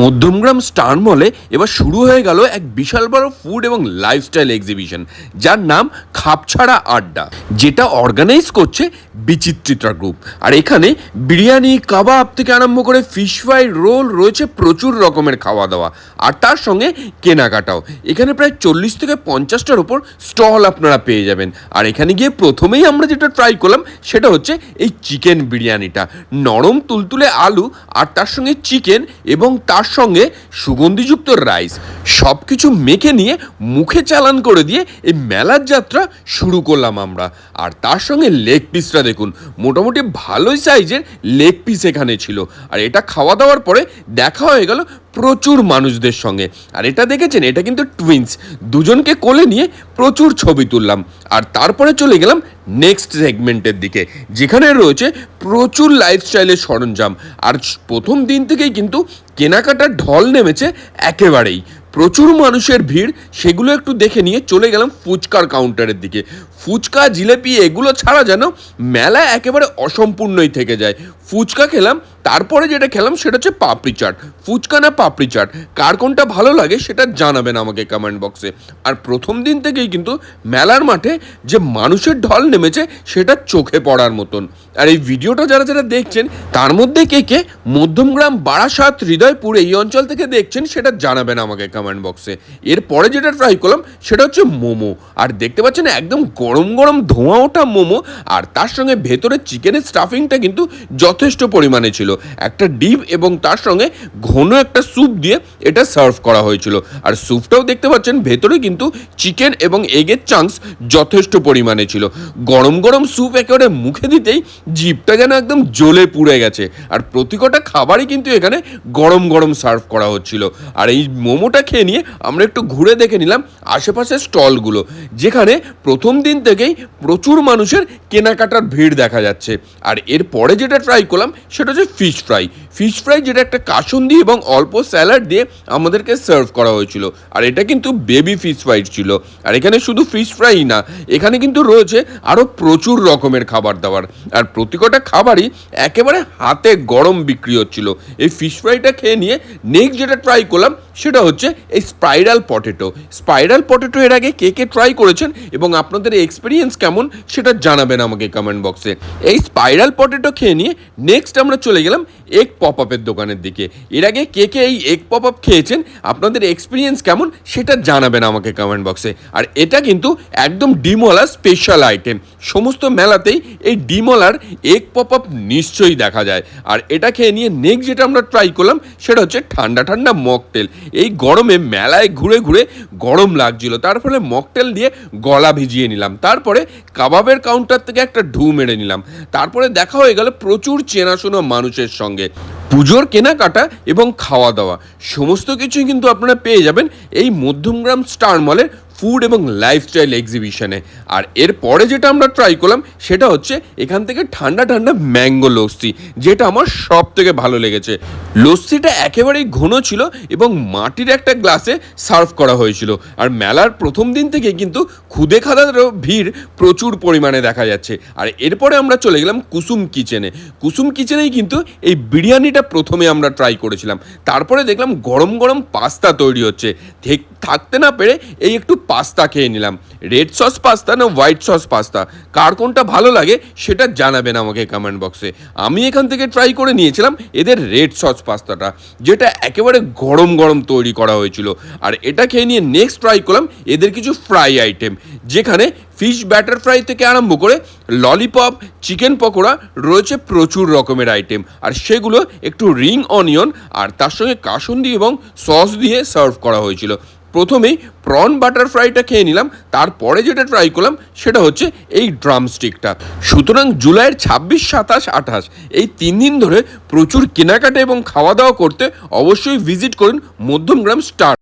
Madhyamgram star মলে এবার শুরু হয়ে গেল এক বিশাল বড় ফুড এবং লাইফস্টাইল এক্সিবিশন যার নাম খাপছাড়া আড্ডা, যেটা অর্গানাইজ করছে বিচিত্রিতা গ্রুপ আর এখানে বিরিয়ানি, কাবাব থেকে আরম্ভ করে ফিশ ফ্রাই রোল রয়েছে প্রচুর রকমের খাওয়া দাওয়া আর তার সঙ্গে কেনাকাটাও। এখানে প্রায় চল্লিশ থেকে পঞ্চাশটার ওপর স্টল আপনারা পেয়ে যাবেন। আর এখানে গিয়ে প্রথমেই আমরা যেটা ট্রাই করলাম, সেটা হচ্ছে এই চিকেন বিরিয়ানিটা। নরম তুলতুলে আলু, আর তার সঙ্গে চিকেন এবং তার সঙ্গে সুগন্ধিযুক্ত রাইস। সব কিছু মেখে নিয়ে মুখে চালান করে দিয়ে এই মেলার যাত্রা শুরু করলাম আমরা। আর তার সঙ্গে লেগ পিসটা দেখুন, মোটামুটি ভালোই সাইজের লেগ পিস এখানে ছিল। আর এটা খাওয়া দাওয়ার পরে দেখা হয়ে গেল প্রচুর মানুষদের সঙ্গে। আর এটা দেখেছেন? এটা কিন্তু টুইন্স দুজনকে কোলে নিয়ে প্রচুর ছবি তুললাম। আর তারপরে চলে গেলাম নেক্সট সেগমেন্টের দিকে, যেখানে রয়েছে প্রচুর লাইফস্টাইলের সরঞ্জাম। আর প্রথম দিন থেকেই কিন্তু কেনাকাটার ঢল নেমেছে একেবারেই। প্রচুর মানুষের ভিড়, সেগুলো একটু দেখে নিয়ে চলে গেলাম ফুচকার কাউন্টারের দিকে। ফুচকা, জিলেপি, এগুলো ছাড়া যেন মেলা একেবারে অসম্পূর্ণই থেকে যায়। ফুচকা খেলাম তারপরে যেটা খেলাম সেটা হচ্ছে পাপড়ি চাট। ফুচকা না পাপড়ি চাট? কার কোনটা ভালো লাগে সেটা জানাবেন আমাকে কমেন্ট বক্সে আর প্রথম দিন থেকেই কিন্তু মেলার মাঠে যে মানুষের ঢল নেমেছে সেটা চোখে পড়ার মতন। আর এই ভিডিওটা যারা যারা দেখছেন, তার মধ্যে কে কে মধ্যমগ্রাম বারাসাত হৃদয়পুর এই অঞ্চল থেকে দেখছেন সেটা জানাবেন আমাকে কমেন্ট বক্সে এরপরে যেটা ট্রাই করলাম সেটা হচ্ছে মোমো। আর দেখতে পাচ্ছেন একদম গরম গরম ধোঁয়া ওঠা মোমো। আর তার সঙ্গে ভেতরে চিকেনের স্টাফিংটা কিন্তু যথেষ্ট পরিমাণে ছিল। একটা ডিপ এবং তার সঙ্গে ঘন একটা স্যুপ দিয়ে এটা সার্ভ করা হয়েছিল। আর স্যুপটাও দেখতে পাচ্ছেন, ভেতরে কিন্তু চিকেন এবং এগের চাংস যথেষ্ট পরিমাণে ছিল। গরম গরম স্যুপ একেবারে মুখে দিতেই জিপটা যেন একদম জ্বলে পুড়ে গেছে। আর প্রতি কটা খাবারই কিন্তু এখানে গরম গরম সার্ভ করা হচ্ছিল। আর এই মোমোটা খেয়ে নিয়ে আমরা একটু ঘুরে দেখে নিলাম আশেপাশের স্টলগুলো, যেখানে প্রথম দিন থেকেই প্রচুর মানুষের কেনাকাটার ভিড় দেখা যাচ্ছে। আর এর পরে যেটা ট্রাই করলাম, সেটা হচ্ছে ফিশ ফ্রাই। ফিশ ফ্রাই যেটা একটা কাসুন কাসুন্দি এবং অল্প স্যালাড দিয়ে আমাদেরকে সার্ভ করা হয়েছিল। আর এটা কিন্তু বেবি ফিশ ফ্রাই ছিল। আর এখানে শুধু ফিশ ফ্রাই না, এখানে কিন্তু রয়েছে আরও প্রচুর রকমের খাবার দাবার। আর প্রতিকটা খাবারই একেবারে হাতে গরম বিক্রি হচ্ছিল। এই ফিশ ফ্রাইটা খেয়ে নিয়ে নেক্সট যেটা ট্রাই করলাম সেটা হচ্ছে এই স্পাইরাল পটেটো স্পাইরাল পটেটো এর আগে কে কে ট্রাই করেছেন এবং আপনাদের এক্সপিরিয়েন্স কেমন সেটা জানাবেন আমাকে কমেন্ট বক্সে এই স্পাইরাল পটেটো খেয়ে নিয়ে নেক্সট আমরা চলে গেলাম এগ পপ আপের দোকানের দিকে। এর আগে কে কে এই এগ পপ আপ খেয়েছেন, আপনাদের এক্সপিরিয়েন্স কেমন সেটা জানাবেন আমাকে কমেন্ট বক্সে আর এটা কিন্তু একদম ডিমওয়ালা স্পেশাল আইটেম সমস্ত মেলাতেই এই ডিমওয়ালার এগ পপ আপ নিশ্চয়ই দেখা যায়। আর এটা খেয়ে নিয়ে নেক্সট যেটা আমরা ট্রাই করলাম সেটা হচ্ছে ঠান্ডা ঠান্ডা মকটেল এই গরমে মেলায় ঘুরে ঘুরে গরম লাগছিল। তার ফলে মকটেল দিয়ে গলা ভিজিয়ে নিলাম। তারপরে কাবাবের কাউন্টার থেকে একটা ঢু মেরে নিলাম। তারপরে দেখা হয়ে গেল প্রচুর চেনাশোনা মানুষের সঙ্গে। পুজোর কেনাকাটা এবং খাওয়া দাওয়া। সমস্ত কিছুই কিন্তু আপনারা পেয়ে যাবেন এই মধ্যমগ্রাম স্টার মলের ফুড এবং লাইফস্টাইল এক্সিবিশনে আর এরপরে যেটা আমরা ট্রাই করলাম, সেটা হচ্ছে এখান থেকে ঠান্ডা ঠান্ডা ম্যাঙ্গো লস্যি, যেটা আমার সব থেকে ভালো লেগেছে। লস্যিটা একেবারেই ঘন ছিল এবং মাটির একটা গ্লাসে সার্ভ করা হয়েছিল। আর মেলার প্রথম দিন থেকে কিন্তু খুদে খাদারও ভিড় প্রচুর পরিমাণে দেখা যাচ্ছে। আর এরপরে আমরা চলে গেলাম কুসুম কিচেনে কুসুম কিচেনেই কিন্তু এই বিরিয়ানিটা প্রথমে আমরা ট্রাই করেছিলাম। তারপরে দেখলাম গরম গরম পাস্তা তৈরি হচ্ছে। থেক- থাকতে না পেরে এই একটু পাস্তা খেয়ে নিলাম। রেড সস পাস্তা না হোয়াইট সস পাস্তা? কার কোনটা ভালো লাগে সেটা জানাবেন আমাকে কমেন্ট বক্সে আমি এখান থেকে ট্রাই করে নিয়েছিলাম এদের রেড সস পাস্তাটা, যেটা একেবারে গরম গরম তৈরি করা হয়েছিল। আর এটা খেয়ে নিয়ে নেক্সট ট্রাই করলাম এদের কিছু ফ্রাই আইটেম যেখানে ফিশ ব্যাটার ফ্রাই থেকে আরম্ভ করে ললিপপ চিকেন পকোড়া রয়েছে প্রচুর রকমের আইটেম আর সেগুলো একটু রিং অনিয়ন আর তার সঙ্গে কাসুন্দি এবং সস দিয়ে সার্ভ করা হয়েছিল। প্রথমেই প্রন বাটার ফ্রাইটা খেয়ে নিলাম, তারপরে যেটা ট্রাই করলাম সেটা হচ্ছে এই ড্রামস্টিকটা সুতরাং জুলাইয়ের ছাব্বিশ, সাতাশ, আঠাশ, এই তিন দিন ধরে প্রচুর কেনাকাটা এবং খাওয়া দাওয়া করতে অবশ্যই ভিজিট করুন মধ্যমগ্রাম স্টার।